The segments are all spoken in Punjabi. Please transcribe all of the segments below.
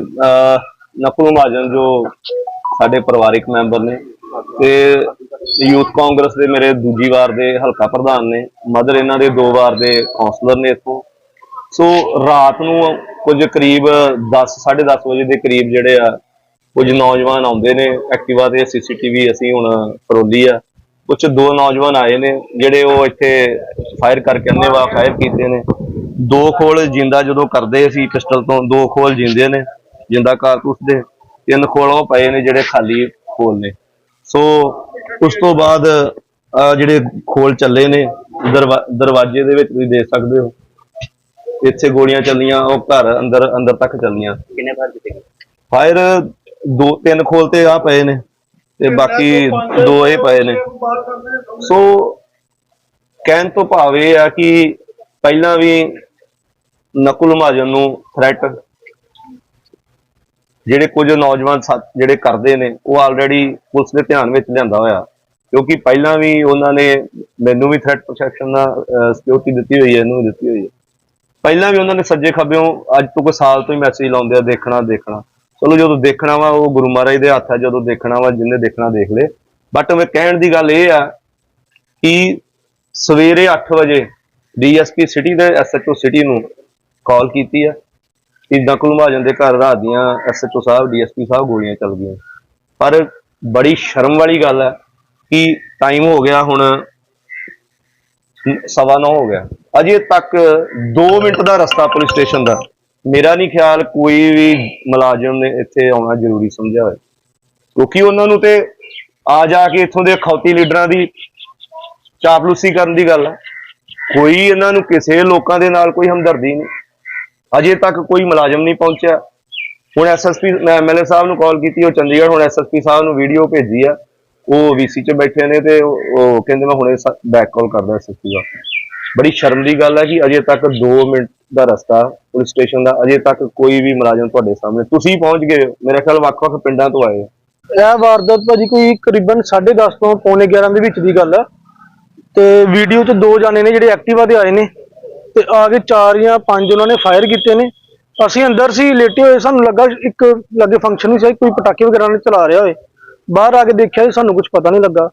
ਅਹ, ਮਹਾਜਨ ਜੋ ਸਾਡੇ ਪਰਿਵਾਰਿਕ ਮੈਂਬਰ ਨੇ ਤੇ ਯੂਥ ਕਾਂਗਰਸ ਦੇ ਮੇਰੇ ਦੂਜੀ ਵਾਰ ਦੇ ਹਲਕਾ ਪ੍ਰਧਾਨ ਨੇ ਮਦਰ ਇਹਨਾਂ ਦੇ ਦੋ ਵਾਰ ਦੇ ਕਾਉਂਸਲਰ ਨੇ ਇੱਥੋਂ। ਸੋ ਰਾਤ ਨੂੰ ਕੁਝ ਕਰੀਬ 10 10:30 ਵਜੇ ਦੇ ਕਰੀਬ ਜਿਹੜੇ ਆ ਕੁਝ ਨੌਜਵਾਨ ਆਉਂਦੇ ਨੇ ਐਕਟਿਵਾ ਤੇ ਸੀਸੀਟੀਵੀ ਅਸੀਂ ਹੁਣ ਫਰੋਲੀ ਆ। ਕੁਝ ਦੋ ਨੌਜਵਾਨ ਆਏ ਨੇ ਜਿਹੜੇ ਉਹ ਇੱਥੇ ਫਾਇਰ ਕਰਕੇ ਅੰਨੇਵਾਹ ਫਾਇਰ ਕੀਤੇ ਨੇ। ਦੋ ਖੋਲ ਜਿੰਦਾ ਜਦੋਂ ਕਰਦੇ ਸੀ ਪਿਸਟਲ ਤੋਂ ਦੋ ਖੋਲ ਜਿੰਦੇ ਨੇ। ਜਿੰਦਾ ਕਾਰਤੂਸ ਦੇ ਤਿੰਨ ਖੋਲ ਉਹ ਪਏ ਨੇ ਜਿਹੜੇ ਖਾਲੀ ਖੋਲ ਨੇ। ਸੋ ਉਸ ਤੋਂ ਬਾਅਦ ਜਿਹੜੇ ਖੋਲ ਚੱਲੇ ਨੇ ਦਰਵਾ- ਦਰਵਾਜ਼ੇ ਦੇ ਵਿੱਚ ਤੁਸੀਂ ਦੇਖ ਸਕਦੇ ਹੋ। ਇੱਥੇ ਗੋਲੀਆਂ ਚੱਲੀਆਂ ਉਹ ਘਰ ਅੰਦਰ ਅੰਦਰ ਤੱਕ ਚੱਲੀਆਂ। ਕਿੰਨੇ ਫਾਇਰ ਕੀਤੇ ਫਾਇਰ ਦੋ ਤਿੰਨ ਖੋਲ ਤੇ ਆ ਪਏ ਨੇ ਤੇ ਬਾਕੀ ਦੋ ਇਹ ਪਏ ਨੇ। ਸੋ ਕਹਿਣ ਤੋਂ ਭਾਵ ਇਹ ਆ ਕਿ ਪਹਿਲਾਂ ਵੀ ਨਕੁਲ ਮਹਾਜਨ ਨੂੰ ਥ੍ਰੈਟ ਜਿਹੜੇ ਕੁਝ ਨੌਜਵਾਨ ਸਾ- ਜਿਹੜੇ ਕਰਦੇ ਨੇ, ਉਹ ਆਲਰੇਡੀ ਪੁਲਿਸ ਦੇ ਧਿਆਨ ਵਿੱਚ ਲਿਆਂਦਾ ਹੋਇਆ। ਕਿਉਂਕਿ ਪਹਿਲਾਂ ਵੀ ਉਹਨਾਂ ਨੇ ਮੈਨੂੰ ਵੀ ਥ੍ਰੈਟ ਪ੍ਰੋਟੈਕਸ਼ਨ ਦਾ ਸਿਕਿਉਰਿਟੀ ਦਿੱਤੀ ਹੋਈ ਹੈ, ਇਹਨੂੰ ਦਿੱਤੀ ਹੋਈ ਹੈ। ਪਹਿਲਾਂ ਵੀ ਉਹਨਾਂ ਨੇ ਸੱਜੇ ਖੱਬਿਓਂ ਅੱਜ ਤੋਂ ਕੋਈ ਸਾਲ ਤੋਂ ਹੀ ਮੈਸੇਜ ਲਾਉਂਦੇ ਆ, ਦੇਖਣਾ ਦੇਖਣਾ। ਚਲੋ ਜਦੋਂ ਦੇਖਣਾ ਵਾ, ਉਹ ਗੁਰੂ ਮਹਾਰਾਜ ਦੇ ਹੱਥ ਆ, ਜਦੋਂ ਦੇਖਣਾ ਵਾ, ਜਿੰਨੇ ਦੇਖਣਾ, ਦੇਖ ਲੇ। ਬਟ ਮੈਂ ਕਹਿਣ ਦੀ ਗੱਲ ਇਹ ਆ ਕਿ ਸਵੇਰੇ 8 ਵਜੇ ਡੀਐਸਪੀ ਸਿਟੀ ਦੇ ਐਸਐਚਓ ਸਿਟੀ ਨੂੰ ਕਾਲ ਕੀਤੀ ਆ। ਕਿ ਨਕਲ ਮਹਾਜਨ ਦੇ ਘਰ, ਰਾਤ ਦੀਆਂ ਐਸਐਚਓ ਸਾਹਿਬ ਡੀਐਸਪੀ ਸਾਹਿਬ ਗੋਲੀਆਂ ਚੱਲਦੀਆਂ। ਪਰ ਬੜੀ ਸ਼ਰਮ ਵਾਲੀ ਗੱਲ ਹੈ ਕਿ ਟਾਈਮ ਹੋ ਗਿਆ ਹੁਣ, ਸਵਾ ਨੌ ਹੋ ਗਿਆ। ਅਜੇ ਤੱਕ 2 ਮਿੰਟ ਦਾ ਰਸਤਾ ਪੁਲਿਸ ਸਟੇਸ਼ਨ ਦਾ। ਮੇਰਾ ਨਹੀਂ ਖਿਆਲ ਕੋਈ ਵੀ ਮੁਲਾਜ਼ਮ ਨੇ ਇੱਥੇ ਆਉਣਾ ਜ਼ਰੂਰੀ ਸਮਝਿਆ ਹੋਇਆ। ਕਿਉਂਕਿ ਉਹਨਾਂ ਨੂੰ ਤੇ ਆ ਜਾ ਕੇ ਇੱਥੋਂ ਦੇ ਖੌਤੀ ਲੀਡਰਾਂ ਦੀ ਚਾਪਲੂਸੀ ਕਰਨ ਦੀ ਗੱਲ ਹੈ। ਕੋਈ ਇਹਨਾਂ ਨੂੰ ਕਿਸੇ ਲੋਕਾਂ ਦੇ ਨਾਲ ਕੋਈ ਹਮਦਰਦੀ ਨਹੀਂ। ਅਜੇ ਤੱਕ ਕੋਈ ਮੁਲਾਜ਼ਮ ਨਹੀਂ ਪਹੁੰਚਿਆ। ਹੁਣ ਐਸਐਸਪੀ ਮੈਂ ਐਮਐਲਏ ਸਾਹਿਬ ਨੂੰ ਕਾਲ ਕੀਤੀ, ਉਹ ਚੰਡੀਗੜ੍ਹ ਹੁਣ ਐਸਐਸਪੀ ਸਾਹਿਬ ਨੂੰ ਵੀਡੀਓ ਭੇਜੀ ਆ। ਉਹ ਵੀਸੀ 'ਚ ਬੈਠੇ ਨੇ ਤੇ ਉਹ ਕਹਿੰਦੇ ਮੈਂ ਹੁਣੇ ਬੈਕ ਕਾਲ ਕਰਦਾ ਐਸਐਸਪੀ ਦਾ। ਬੜੀ ਸ਼ਰਮ ਦੀ ਗੱਲ ਹੈ ਕਿ ਅਜੇ ਤੱਕ 2 ਮਿੰਟ ਦਾ ਰਸਤਾ ਪੁਲਿਸ ਸਟੇਸ਼ਨ ਦਾ, ਅਜੇ ਤੱਕ ਕੋਈ ਵੀ ਮੁਲਾਜ਼ਮ ਤੁਹਾਡੇ ਸਾਹਮਣੇ। ਤੁਸੀਂ ਪਹੁੰਚ ਗਏ ਹੋ। ਮੇਰੇ ਖਿਆਲ ਵੱਖ-ਵੱਖ ਪਿੰਡਾਂ ਤੋਂ ਆਏ ਇਹ ਵਾਰਦਾਤ ਭਾਜੀ ਕੋਈ ਕਰੀਬਨ 10:30 ਤੋਂ ਪੌਣੇ 11 ਦੇ ਵਿੱਚ ਦੀ ਗੱਲ ਹੈ ਤੇ ਵੀਡੀਓ 'ਚ ਦੋ ਜਾਣੇ ਨੇ ਜਿਹੜੇ ਐਕਟਿਵਾ ਤੇ ਆਏ ਨੇ। ਤੇ ਆ ਕੇ ਚਾਰ ਜਾਂ ਪੰਜ ਉਹਨਾਂ ਨੇ ਫਾਇਰ ਕੀਤੇ ਨੇ। ਅਸੀਂ ਅੰਦਰ ਸੀ, ਲੇਟੇ ਹੋਏ, ਸਾਨੂੰ ਲੱਗਾ ਇੱਕ ਲੱਗੇ ਫੰਕਸ਼ਨ ਵੀ ਸੀ, ਕੋਈ ਪਟਾਕੇ ਵਗੈਰਾ ਨੇ ਚਲਾ ਰਿਹਾ ਹੋਏ। ਬਾਹਰ ਆ ਕੇ ਦੇਖਿਆ ਸਾਨੂੰ ਕੁਝ ਪਤਾ ਨਹੀਂ ਲੱਗਾ।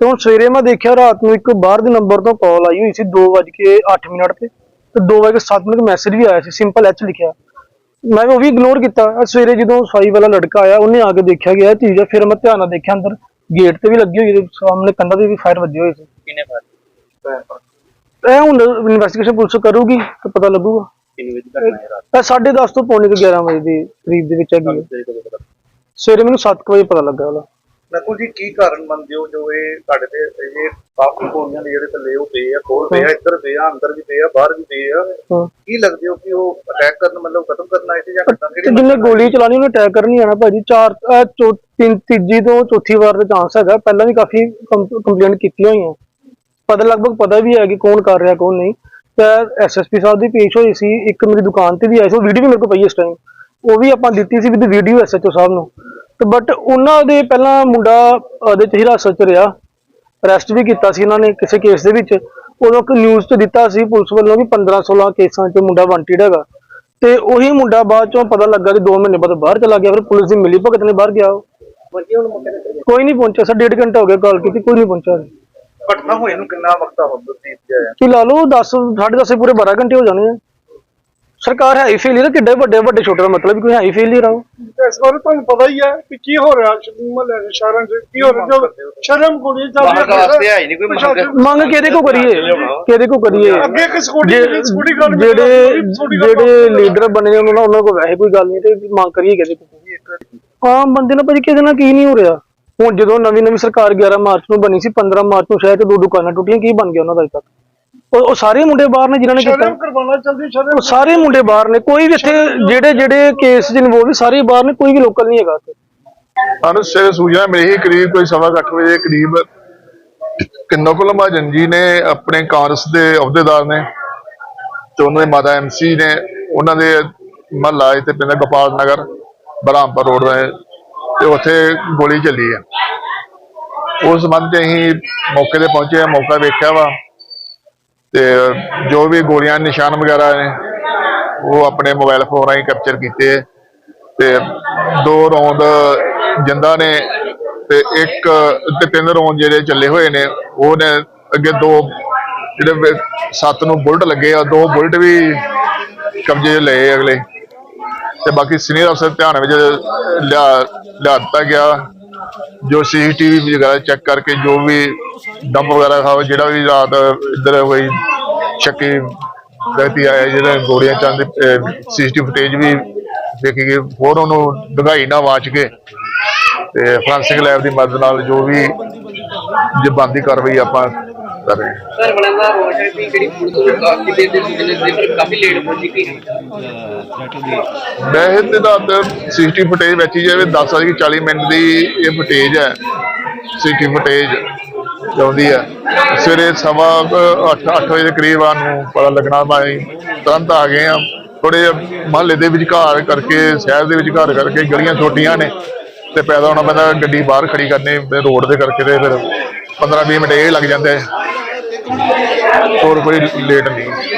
ਤੇ ਹੁਣ ਸਵੇਰੇ ਮੈਂ ਦੇਖਿਆ ਰਾਤ ਨੂੰ ਇੱਕ ਬਾਹਰ ਦੇ ਨੰਬਰ ਤੋਂ ਕਾਲ ਆਈ ਹੋਈ ਸੀ 2:08 ਮਿੰਟ ਤੇ ਤੇ 2:07 ਮਿੰਟ ਮੈਸੇਜ ਵੀ ਆਇਆ ਸੀ ਸਿੰਪਲ ਐਚ ਲਿਖਿਆ। ਮੈਂ ਉਹ ਵੀ ਇਗਨੋਰ ਕੀਤਾ। ਸਵੇਰੇ ਜਦੋਂ ਸਫ਼ਾਈ ਵਾਲਾ ਲੜਕਾ ਆਇਆ, ਉਹਨੇ ਆ ਕੇ ਦੇਖਿਆ ਗਿਆ ਚੀਜ਼ ਹੈ ਫਿਰ ਮੈਂ ਧਿਆਨ ਨਾਲ ਦੇਖਿਆ ਅੰਦਰ ਗੇਟ ਤੇ ਵੀ ਲੱਗੀ ਹੋਈ ਸੀ ਸਾਹਮਣੇ ਕੰਧਾਂ ਤੇ ਵੀ ਫਾਇਰ ਵੱਜੇ ਹੋਏ ਸੀ। ਕਿੰਨੇ ਫਾਇਰ ਇਹ ਹੁਣ ਇਨਵੈਸਟੀਗੇਸ਼ਨ ਪੁਲਿਸ ਕਰੂਗੀ ਤੇ ਪਤਾ ਲੱਗੂਗਾ। ਕਿੰਨੇ ਵਜੇ ਤੱਕ ਆਏ ਰਾਤ? ਇਹ 10:30 ਤੋਂ ਪੌਣੇ ਕੁ 11 ਵਜੇ ਦੇ ਕਰੀਬ ਦੇ ਵਿੱਚ ਹੈਗੀ ਹੈ ਸਵੇਰੇ ਮੈਨੂੰ 7 ਵਜੇ ਪਤਾ ਲੱਗਾ ਉਹਦਾ। ਨਕੁਲ ਜੀ ਕੀ ਕਾਰਨ ਮੰਨਦੇ ਹੋ ਜੋ ਇਹ ਤੁਹਾਡੇ ਤੇ ਇਹ ਕਾਫੀ ਗੋਲੀਆਂ ਦੇ ਜਿਹੜੇ ਥੱਲੇ ਉਹ ਪਏ ਆ ਕੋਲ ਪਏ ਆ ਇੱਧਰ ਪਏ ਆ ਅੰਦਰ ਵੀ ਪਏ ਆ ਬਾਹਰ ਵੀ ਪਏ ਆ। ਹਾਂ। ਕੀ ਲੱਗਦੇ ਹੋ ਕਿ ਉਹ ਅਟੈਕ ਕਰਨ ਮਤਲਬ ਖਤਮ ਕਰਨ ਆਏ ਸੀ ਜਾਂ ਕਿੱਦਾਂ? ਤੇ ਕਿਹੜੀ ਜਿੰਨੇ ਗੋਲੀ ਚਲਾਣੀ ਉਹਨੇ ਅਟੈਕ ਕਰਨੀ ਆਣਾ ਭਾਜੀ। ਚਾਰ ਅਹ ਚੌ- ਤਿੰਨ ਤੀਜੀ ਤੋਂ ਚੌਥੀ ਵਾਰ ਦਾ ਚਾਂਸ ਹੈਗਾ। ਪਹਿਲਾਂ ਵੀ ਕਾਫੀ ਕੰਪਲੇਂਟ ਕੀਤੀਆਂ ਹੋਈਆਂ। ਪਤਾ ਲਗਭਗ ਪਤਾ ਵੀ ਹੈ ਕਿ ਕੌਣ ਕਰ ਰਿਹਾ ਕੌਣ ਨਹੀਂ। ਤੇ ਐਸਐਸਪੀ ਸਾਹਿਬ ਦੀ ਪੇਸ਼ ਹੋਈ ਸੀ ਇੱਕ ਮੇਰੀ ਦੁਕਾਨ ਤੇ ਵੀ ਆਈ ਸੀ ਉਹ ਵੀਡੀਓ ਵੀ ਮੇਰੇ ਕੋਲ ਪਈ ਇਸ ਟਾਈਮ ਉਹ ਵੀ ਆਪਾਂ ਦਿੱਤੀ ਸੀ ਵਿਦ ਵੀਡੀਓ ਐਸਐਚਓ ਸਾਹਿਬ ਨੂੰ। ਤੇ ਬਟ ਉਹਨਾਂ ਦੇ ਪਹਿਲਾਂ ਮੁੰਡਾ ਉਹਦੇ ਚ ਹਿਰਾਸਤ ਚ ਰਿਹਾ। ਅਰੈਸਟ ਵੀ ਕੀਤਾ ਸੀ ਇਹਨਾਂ ਨੇ ਕਿਸੇ ਕੇਸ ਦੇ ਵਿੱਚ। ਉਦੋਂ ਇੱਕ ਨਿਊਜ਼ 'ਚ ਦਿੱਤਾ ਸੀ ਪੁਲਿਸ ਵੱਲੋਂ ਕਿ 15 16 ਕੇਸਾਂ 'ਚ ਮੁੰਡਾ ਵਾਂਟਿਡ ਹੈਗਾ। ਤੇ ਉਹੀ ਮੁੰਡਾ ਬਾਅਦ ਚੋਂ ਪਤਾ ਲੱਗਾ ਕਿ 2 ਮਹੀਨੇ ਬਾਅਦ ਬਾਹਰ ਚਲਾ ਗਿਆ ਫਿਰ ਪੁਲਿਸ ਦੀ ਮਿਲੀ ਭਗਤ ਨੇ ਬਾਹਰ ਗਿਆ ਕੋਈ ਨਹੀਂ ਪਹੁੰਚਿਆ ਸਰ ਡੇਢ ਘੰਟਾ ਹੋ ਗਿਆ ਕਾਲ ਕੀਤੀ ਕੋਈ ਨਹੀਂ ਪਹੁੰਚਿਆ। ਘਟਨਾ ਹੋਏ ਨੂੰ ਕਿੰਨਾ ਵਕਤ ਹੋ ਬਤੀਤ ਗਿਆ ਕੀ ਲਾ ਲਓ 10 10:30 ਪੂਰੇ 12 ਘੰਟੇ ਹੋ ਜਾਣੇ ਆ। ਸਰਕਾਰ ਹੈ ਹੀ ਫੇਲਿਅਰ ਕਿੱਡੇ ਵੱਡੇ ਵੱਡੇ ਛੋਟੇ ਦਾ ਮਤਲਬ ਕੋਈ ਹੈ ਹੀ ਫੇਲਿਅਰ ਆ ਉਹ। ਇਸ ਬਾਰੇ ਤੁਹਾਨੂੰ ਪਤਾ ਹੀ ਹੈ ਕਿ ਕੀ ਹੋ ਰਿਹਾ ਮਹੱਲੇ ਦੇ ਸ਼ਹਿਰਾਂ 'ਚ ਕੀ ਹੋ ਰਿਹਾ ਜੋ ਸ਼ਰਮ ਗੋਲੀ ਚੱਲ ਬਾਹਰ ਵਾਸਤੇ ਹੈ ਹੀ ਨਹੀਂ ਕੋਈ ਮੰਗ। ਮੰਗ ਕਿਹਦੇ ਕੋ ਕਰੀਏ? ਕਿਹਦੇ ਕੋ ਕਰੀਏ? ਅੱਗੇ ਇੱਕ ਸਕੂਟੀ ਜੇ- ਸਕੂਟੀ ਗੱਲ ਵੀ ਜਿਹੜੇ ਕਰਾਂਗੇ, ਸਕੂਟੀ ਗੱਲ ਜਿਹੜੇ ਲੀਡਰ ਬਣੇ ਨੇ ਉਹਨਾਂ ਨਾਲ ਉਹਨਾਂ ਕੋਲ ਵੈਸੇ ਕੋਈ ਗੱਲ ਨਹੀਂ ਤੇ ਮੰਗ ਕਰੀਏ ਕਿਹਦੇ ਕੋ ਆਮ ਬੰਦੇ ਨਾਲ ਭਾਜੀ ਕਿਸੇ ਨਾਲ ਕੀ ਨਹੀਂ ਹੋ ਰਿਹਾ। ਹੁਣ ਜਦੋਂ ਨਵੀਂ ਨਵੀਂ ਸਰਕਾਰ 11 ਮਾਰਚ ਨੂੰ ਬਣੀ ਸੀ 15 ਮਾਰਚ ਨੂੰ ਸ਼ਾਇਦ ਦੋ ਦੁਕਾਨਾਂ ਟੁੱਟੀਆਂ ਕੀ ਬਣ ਗਿਆ ਉਹਨਾਂ ਦਾ ਅਜੇ ਤੱਕ? ਉਹ ਸਾਰੇ ਮੁੰਡੇ ਬਾਹਰ ਨੇ ਜਿਨ੍ਹਾਂ ਨੇ ਕੀਤਾ? ਸ਼ਰਮ ਕਰਵਾਉਣਾ ਚਾਹੁੰਦੀ ਸ਼ਰਮ ਉਹ ਸਾਰੇ ਮੁੰਡੇ ਬਾਹਰ ਨੇ ਕੋਈ ਵੀ ਇੱਥੇ ਜਿਹੜੇ ਜਿਹੜੇ ਕੇਸ 'ਚ ਇਨਵੋਲਵ ਸਾਰੇ ਬਾਹਰ ਨੇ ਕੋਈ ਵੀ ਲੋਕਲ ਨਹੀਂ ਹੈਗਾ ਇੱਥੇ। ਸਾਨੂੰ ਸਵੇਰੇ ਸੂਚਨਾ ਮਿਲੀ ਕਰੀਬ ਕੋਈ ਸਵਾ ਕੁ ਅੱਠ ਵਜੇ ਦੇ ਕਰੀਬ ਕਿੰਨੋ ਕੋਲ ਮਹਾਜਨ ਜੀ ਨੇ ਆਪਣੇ ਕਾਂਗਰਸ ਦੇ ਅਹੁਦੇਦਾਰ ਨੇ ਤੇ ਉਹਨਾਂ ਦੇ ਮਾਤਾ ਐਮਸੀ ਨੇ ਉਹਨਾਂ ਦੇ ਮਹੱਲਾ ਤੇ ਪਿੰਡ ਗੋਪਾਲ ਨਗਰ ਬਰਾਮਪੁਰ ਰੋਡ ਦਾ ਤੇ ਉੱਥੇ ਗੋਲੀ ਚੱਲੀ ਹੈ ਉਸ ਸੰਬੰਧ 'ਚ ਅਸੀਂ ਮੌਕੇ ਤੇ ਪਹੁੰਚੇ ਹਾਂ ਮੌਕਾ ਵੇਖਿਆ ਵਾ। ਤੇ ਜੋ ਵੀ ਗੋਲੀਆਂ, ਨਿਸ਼ਾਨ ਵਗੈਰਾ ਨੇ, ਉਹ ਆਪਣੇ ਮੋਬਾਈਲ ਫੋਨ ਰਾਹੀਂ ਕੈਪਚਰ ਕੀਤੇ ਤੇ ਦੋ ਰੌਂਦ ਜਿੰਦਾ ਨੇ ਤੇ ਇੱਕ ਤੇ ਤਿੰਨ ਰੌਂਦ ਜਿਹੜੇ ਚੱਲੇ ਹੋਏ ਨੇ, ਉਹ ਨੇ ਅੱਗੇ ਦੋ ਜਿਹੜੇ ਸੱਤ ਨੂੰ ਬੁਲਟ ਲੱਗੇ ਆ, ਦੋ ਬੁਲਟ ਵੀ ਕਬਜ਼ੇ 'ਚ ਲਏ ਅਗਲੇ। ਤੇ ਬਾਕੀ ਸੀਨੀਅਰ ਅਫਸਰ ਧਿਆਨ ਵਿੱਚ ਲਿਆ ਲਿਆ ਦਿੱਤਾ ਗਿਆ, ਜੋ ਸੀਸੀਟੀਵੀ ਵਗੈਰਾ ਚੈੱਕ ਕਰਕੇ ਜੋ ਵੀ ਡੰਪ ਵਗੈਰਾ ਖਾਵੇ ਜਿਹੜਾ ਵੀ ਰਾਤ ਇੱਧਰ ਕੋਈ ਸ਼ੱਕੀ ਵਿਅਕਤੀ ਆਇਆ ਜਿਹੜਾ ਗੋਲੀਆਂ ਚੰਦ ਸੀਸੀਟੀਵੀ ਫੁਟੇਜ ਵੀ ਦੇਖੀ ਗਈ, ਹੋਰ ਉਹਨੂੰ ਡਗਾਈ ਨਾ ਵਾਚ ਕੇ ਤੇ ਫਰਾਂਸਿਕ ਲੈਬ ਦੀ ਮਦਦ ਨਾਲ ਜੋ ਵੀ ਜੇ ਬੰਦੀ ਕਾਰਵਾਈ ਆਪਾਂ ਕਰ ਰਹੇ ਹਾਂ। ਸਰ ਬੜਾ ਦਾ ਹੈ ਕਿ ਜਿਹੜੀ ਪੁਲਿਸ ਨੂੰ ਕਿਤੇ ਦੇ ਸੂਚਨਾ ਦੇ ਪਰ ਕਾਫੀ ਲੇਟ ਪਹੁੰਚੀ ਗਈ ਵੈਸੇ ਤੇ ਦਾ ਸੀਸੀਟੀਵੀ ਫੁਟੇਜ ਵਿੱਚ ਹੀ ਜਾਵੇ 10 ਵਜੇ 40 ਮਿੰਟ ਦੀ ਇਹ ਫੁਟੇਜ ਹੈ। ਸੀਸੀਟੀਵੀ ਫੁਟੇਜ ਚਾਹੁੰਦੀ ਹੈ। ਸਵੇਰੇ ਸਵਾ 8 8 ਵਜੇ ਦੇ ਕਰੀਬ ਆ ਨੂੰ ਪਤਾ ਲੱਗਣਾ ਮੈਂ ਤੁਰੰਤ ਆ ਗਏ ਆ ਥੋੜੇ ਮਹੱਲੇ ਦੇ ਵਿਚਕਾਰ ਕਰਕੇ ਸ਼ਹਿਰ ਦੇ ਵਿਚਕਾਰ ਕਰਕੇ ਗਲੀਆਂ ਛੋਟੀਆਂ ਨੇ ਤੇ ਪੈਦਾ ਹੋਣਾ ਪੈਂਦਾ ਗੱਡੀ ਬਾਹਰ ਖੜੀ ਕਰਨੀ ਰੋਡ ਦੇ ਕਰਕੇ ਤੇ ਫਿਰ 15 20 ਮਿੰਟ ਇਹ ਲੱਗ ਜਾਂਦੇ। ਹੋਰ ਕੋਈ ਲੇਟ ਨਹੀਂ।